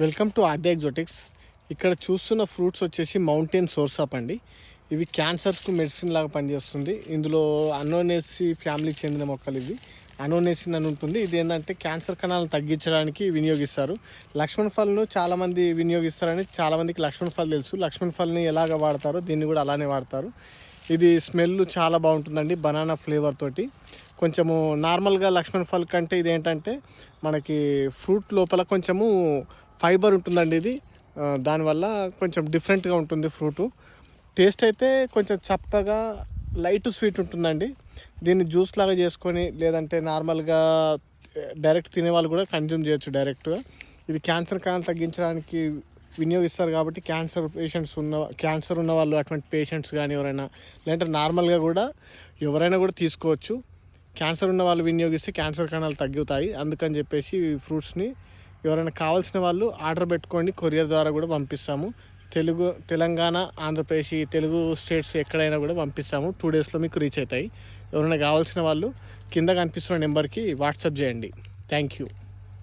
Welcome to ఆద్య ఎగ్జోటిక్స్. ఇక్కడ చూస్తున్న fruits వచ్చేసి మౌంటైన్ సోర్సాప్ అండి. ఇవి క్యాన్సర్స్కు మెడిసిన్ లాగా పనిచేస్తుంది. ఇందులో అనోనేసి ఫ్యామిలీకి చెందిన మొక్కలు ఇవి. అనోనేసిన్ అని ఉంటుంది. ఇది ఏంటంటే క్యాన్సర్ కణాలను తగ్గించడానికి వినియోగిస్తారు. లక్ష్మణ్ ఫల్ను చాలామంది వినియోగిస్తారని చాలామందికి లక్ష్మణ్ ఫల్ తెలుసు. లక్ష్మణ్ ఫల్ని ఎలాగ వాడతారో దీన్ని కూడా అలానే వాడతారు. ఇది స్మెల్ చాలా బాగుంటుందండి బనానా ఫ్లేవర్ తోటి. కొంచెము నార్మల్గా లక్ష్మణ్ ఫల్ కంటే ఇది ఏంటంటే మనకి ఫ్రూట్ లోపల కొంచెము ఫైబర్ ఉంటుందండి ఇది. దానివల్ల కొంచెం డిఫరెంట్గా ఉంటుంది ఫ్రూటు టేస్ట్ అయితే కొంచెం చప్పగా లైట్ స్వీట్ ఉంటుందండి. దీన్ని జ్యూస్ లాగా చేసుకొని లేదంటే నార్మల్గా డైరెక్ట్ తినే వాళ్ళు కూడా కన్జ్యూమ్ చేయొచ్చు డైరెక్ట్గా ఇది క్యాన్సర్ కణాలు తగ్గించడానికి వినియోగిస్తారు కాబట్టి క్యాన్సర్ పేషెంట్స్ ఉన్న క్యాన్సర్ ఉన్న వాళ్ళు అటువంటి పేషెంట్స్ కానీ ఎవరైనా లేదంటే నార్మల్గా కూడా ఎవరైనా కూడా తీసుకోవచ్చు. క్యాన్సర్ ఉన్న వాళ్ళు వినియోగిస్తే క్యాన్సర్ కణాలు తగ్గుతాయి. అందుకని చెప్పేసి ఈ ఫ్రూట్స్ని ఎవరైనా కావాల్సిన వాళ్ళు ఆర్డర్ పెట్టుకోండి. కొరియర్ ద్వారా కూడా పంపిస్తాము. తెలుగు తెలంగాణ ఆంధ్రప్రదేశ్ తెలుగు స్టేట్స్ ఎక్కడైనా కూడా పంపిస్తాము. టూ డేస్లో మీకు రీచ్ అవుతాయి. ఎవరైనా కావాల్సిన వాళ్ళు కింద కనిపిస్తున్న నెంబర్కి వాట్సాప్ చేయండి. Thank you